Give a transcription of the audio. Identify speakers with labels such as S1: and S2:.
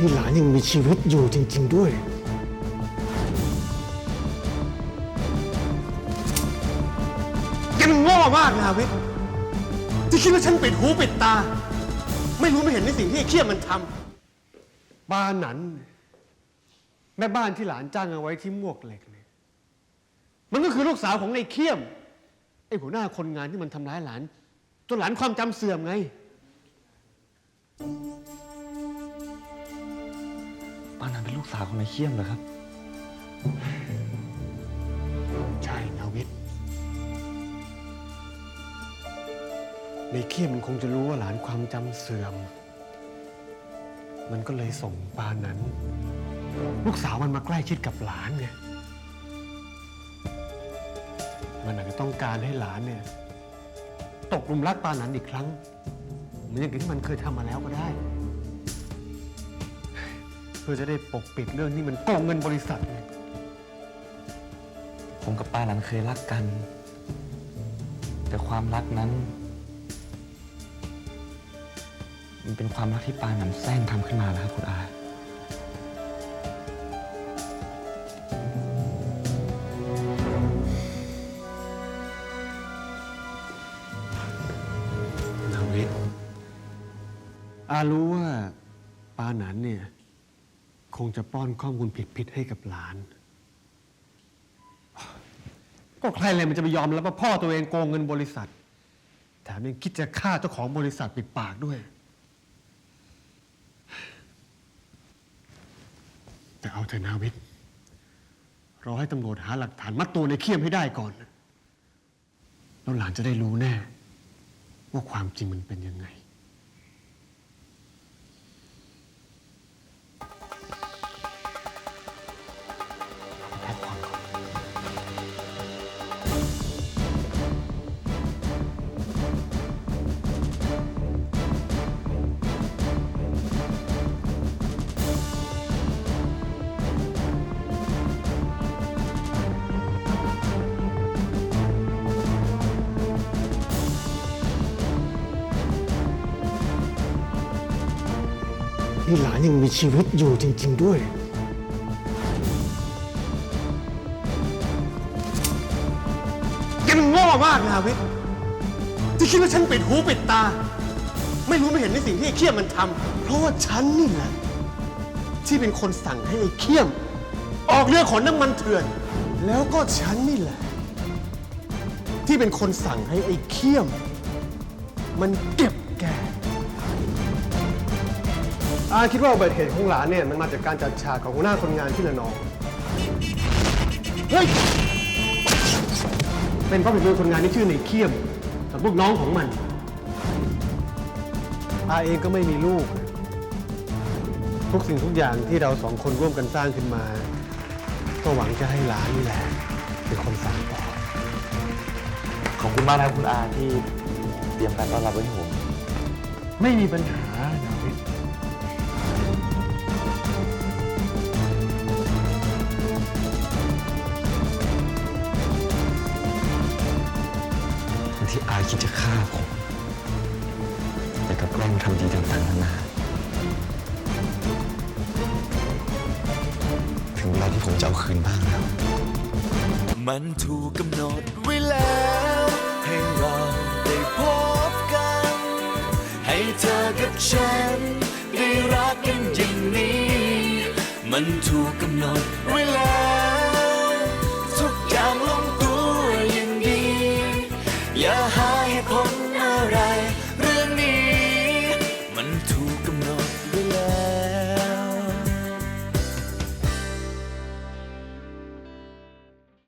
S1: นี่หลานยังมีชีวิตอยู่จริง ๆ ด้วย แกมันโง่มากนาวิทย์ที่คิดว่าฉันปิดหูปิดตา ไม่รู้ไม่เห็นในสิ่งที่ไอ้เขี้ยมมันทำบ้านนั้นแม่บ้านที่หลานจ้างเอาไว้ที่มวกเหล็กเนี่ยมันก็คือลูกสาวของไอ้เขี้ยม ไอ้หัวหน้าคนงานที่มันทำร้ายหลานจนหลานความจำเสื่อมไง
S2: เป็นลูกสาวของนายเขี้ยมเหรอครับ
S1: ใช่นาวิทย์ในเขี้ยมมันคงจะรู้ว่าหลานความจำเสื่อม มันก็เลยส่งปานั้น ลูกสาวมันมาใกล้ชิดกับหลานไงมันอาจจะต้องการให้หลานเนี่ย ตกหลุมรักปานั้นอีกครั้งเหมือนอย่างที่มันเคยทำมาแล้วก็ได้ พื่อจะได้ปกปิดเรื่องที่มันโกงเงินบริษัทไง
S2: ผมกับป้านันเคยรักกัน แต่ความรักนั้น มันเป็นความรักที่ปานันแซงทำขึ้นมาแล้วครับคุณอา
S1: นาวิทย์อารู้ว่าปาหนันเนี่ย คงจะป้อนข้อมูลผิดๆให้กับหลาน ก็ใครเลยมันจะไปยอมรับว่าพ่อตัวเองโกงเงินบริษัท แถมยังคิดจะฆ่าเจ้าของบริษัทปิดปากด้วย แต่เอาเถอะนาวิทย์รอให้ตำรวจหาหลักฐานมัดตัวในเขี้ยมให้ได้ก่อน แล้วหลานจะได้รู้แน่ ว่าความจริงมันเป็นยังไง นี่หลานยังมีชีวิตอยู่จริง ๆ ด้วย แกมันโง่มากนาวิทย์ที่คิดว่าฉันปิดหูปิดตา ไม่รู้ไม่เห็นในสิ่งที่ไอ้เขี้ยมมันทำเพราะว่าฉันนี่แหละที่เป็นคนสั่งให้ไอ้เขี้ยม ออกเรือขนน้ำมันเถื่อน แล้วก็ฉันนี่แหละ ที่เป็นคนสั่งให้ไอ้เขี้ยม มันเก็บแก อาคิดว่าอุบัติเหตุของหลานเนี่ยมันมาจากการจัดฉากของหัวหน้าคนงานที่ละนอง เฮ้ย เป็นเพราะเป็นมือคนงานที่ชื่อในเขี้ยมกับลูกน้องของมัน อาเองก็ไม่มีลูก ทุกสิ่งทุกอย่างที่เราสองคนร่วมกันสร้างขึ้นมา ก็หวังจะให้หลานนี่แหละเป็นคนสานต่อ
S2: ขอบคุณมากนะครับคุณอาที่เตรียมการต้อนรับไว้ให้ผม
S1: ไม่มีปัญหานา
S2: คิดจะฆ่าผมแต่กับกล้งทำดีต่างๆนานาถึงเวลาที่ผมจะเอาคืนบ้างแล้ว
S3: มันถูกกำหนดไว้แล้วให้เราได้พบกัน ให้เธอกับฉัน ได้รักกันอย่างนี้ มันถูกกำหนดไว้